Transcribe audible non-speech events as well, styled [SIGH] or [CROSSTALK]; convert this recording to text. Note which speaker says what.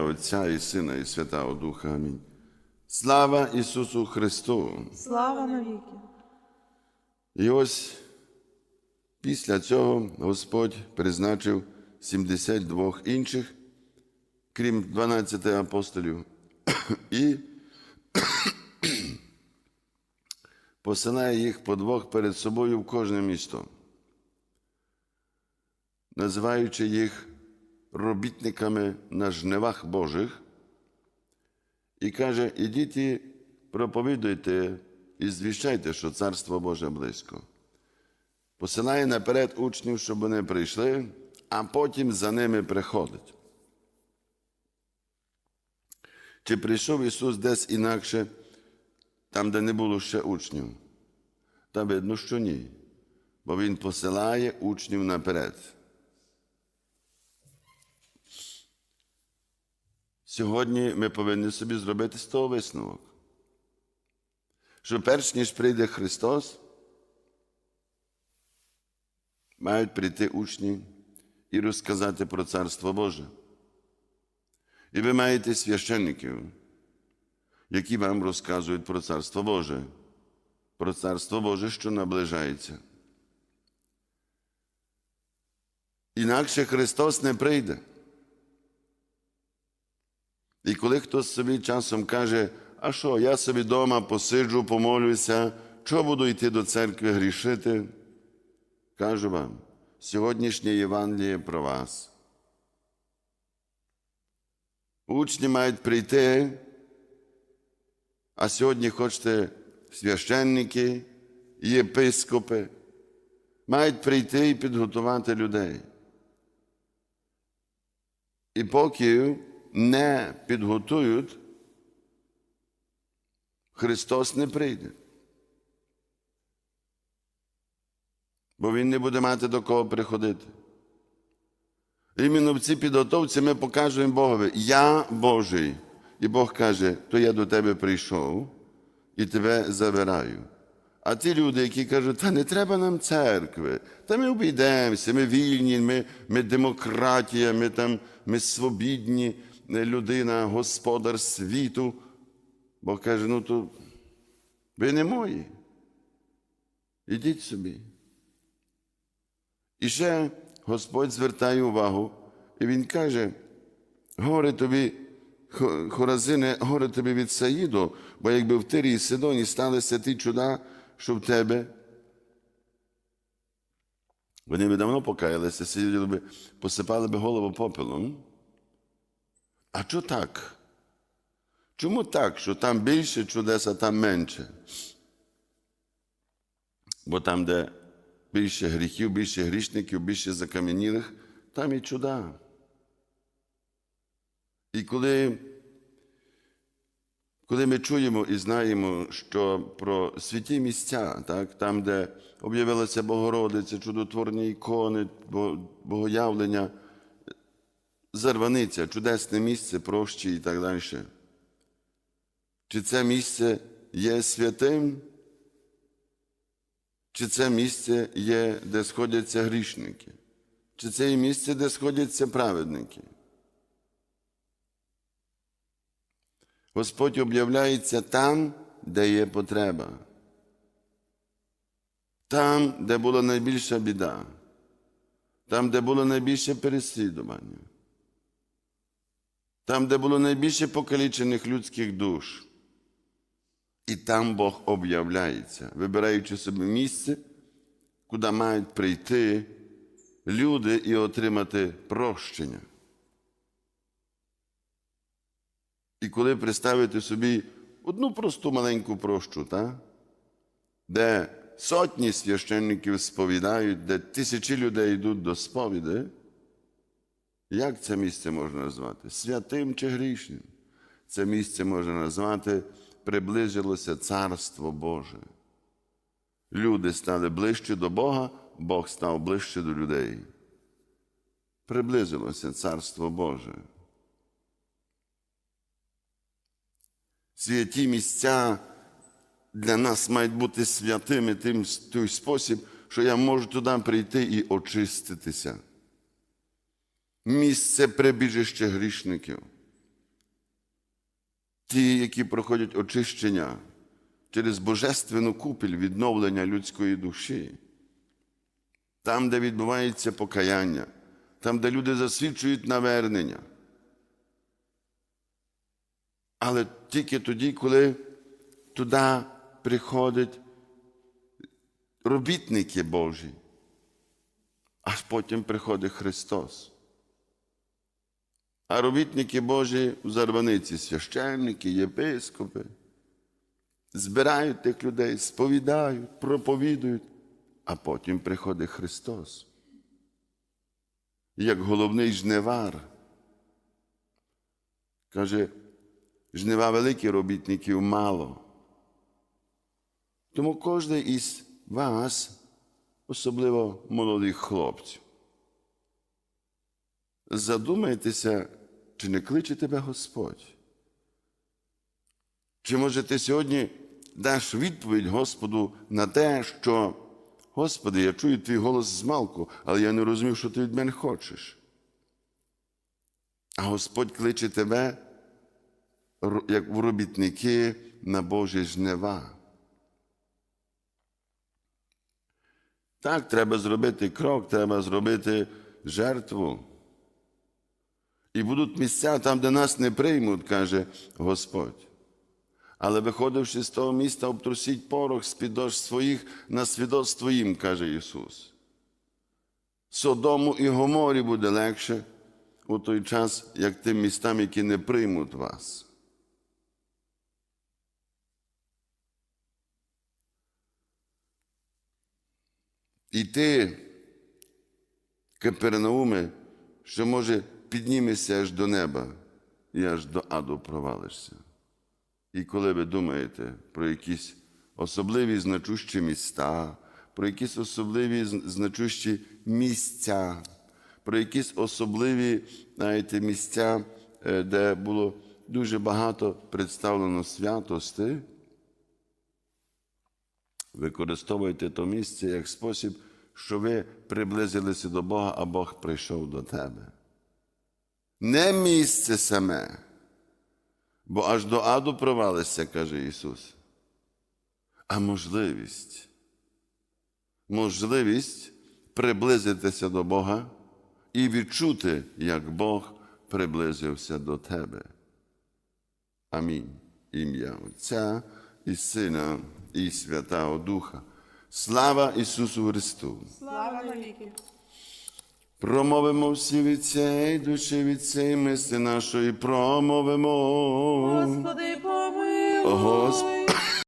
Speaker 1: Отця і Сина, і Святого Духа. Амінь. Слава Ісусу Христу!
Speaker 2: Слава навіки.
Speaker 1: І ось після цього Господь призначив 72 інших, крім 12 апостолів, [COUGHS] і [COUGHS] посилає їх по двох перед собою в кожне місто, називаючи їх робітниками на жнивах Божих, і каже: ідіть проповідуйте і звіщайте, що Царство Боже близько. Посилає наперед учнів, щоб вони прийшли, а потім за ними приходить. Чи прийшов Ісус десь інакше, там, де не було ще учнів? Та видно, що ні. Бо Він посилає учнів наперед. Сьогодні ми повинні собі зробити з того висновок. Що перш ніж прийде Христос, мають прийти учні і розказати про Царство Боже. І ви маєте священників, які вам розказують про Царство Боже, про Царство Боже, що наближається. Інакше Христос не прийде. І коли хтось собі часом каже, а що, я собі вдома посиджу, помолюся, чого буду йти до церкви грішити? Кажу вам, сьогоднішнє Євангеліє про вас. Учні мають прийти, а сьогодні хочете священники, єпископи, мають прийти і підготувати людей. І поки не підготують, Христос не прийде. Бо Він не буде мати до кого приходити. Іменно в цій підготовці ми покажемо Богові, я Божий. І Бог каже, то я до тебе прийшов і тебе забираю. А ті люди, які кажуть, та не треба нам церкви, та ми обійдемося, ми вільні, ми, ми демократія, ми там ми свобідні, людина, господар світу. Бог каже, ну то ви не мої. Ідіть собі. І ще Господь звертає увагу, і Він каже: горе тобі, Хо- Хоразине, горе тобі від Саїду, бо якби в Тирі і Сидоні сталися ті чуда, що в тебе. Вони би давно покаялися, сиділи би, посипали би голову попелом. А чого так? Чому так, що там більше чудес, а там менше? Бо там, де більше гріхів, більше грішників, більше закам'янілих, там і чуда. І коли, коли ми чуємо і знаємо, що про святі місця, так, там, де об'явилася Богородиця, чудотворні ікони, богоявлення, зарваниця, чудесне місце, прощі і так далі. Чи це місце є святим? Чи це місце є, де сходяться грішники? Чи це є місце, де сходяться праведники? Господь об'являється там, де є потреба. Там, де була найбільша біда, там, де було найбільше переслідування, там, де було найбільше покалічених людських душ. І там Бог об'являється, вибираючи собі місце, куди мають прийти люди і отримати прощення. І коли представити собі одну просту маленьку прощу, та? де сотні священників сповідають, де тисячі людей йдуть до сповіди, як це місце можна назвати? Святим чи грішним? Це місце можна назвати приблизилося Царство Боже. Люди стали ближче до Бога, Бог став ближче до людей. Приблизилося Царство Боже. Святі місця для нас мають бути святими тим той спосіб, що я можу туди прийти і очиститися. Місце прибіжище грішників. ті, які проходять очищення через божественну купіль відновлення людської душі, там, де відбувається покаяння, там, де люди засвідчують навернення. Але тільки тоді, коли туди приходять робітники Божі, аж потім приходить Христос. А робітники Божі в зарваниці, священники, єпископи, збирають тих людей, сповідають, проповідують, а потім приходить Христос. Як головний жнивар. Каже, жнива великі робітників мало. Тому кожен із вас, особливо молодих хлопців, задумайтеся, чи не кличе тебе Господь. Чи може ти сьогодні даш відповідь Господу на те, що Господи, я чую твій голос змалку, але я не розумів, що ти від мене хочеш. А Господь кличе тебе, як в робітники на Божі жнива. Так, треба зробити крок, треба зробити жертву. І будуть місця там, де нас не приймуть, каже Господь. Але виходивши з того міста, обтрусіть порох з під своїх на свідоцтво їм, каже Ісус. Содому і Гоморі буде легше у той час, як тим містам, які не приймуть вас. І ти, Капернауме, що може піднімешся аж до неба і аж до аду провалишся. І коли ви думаєте про якісь особливі значущі міста, про якісь особливі значущі місця, про якісь особливі знаєте, місця, е, де було дуже багато представлено святости, використовуйте то місце як спосіб, що ви приблизилися до Бога, а Бог прийшов до тебе. Не місце саме, бо аж до аду провалишся, каже Ісус, а можливість. Можливість приблизитися до Бога і відчути, як Бог приблизився до тебе. Амінь. Ім'я Отця і Сина, і Святого Духа. Слава Ісусу Христу!
Speaker 2: Слава навіки.
Speaker 1: Промовимо всі від цієї душі, від цієї мисли нашої, промовимо.
Speaker 2: Господи, помилуй.
Speaker 1: Господи,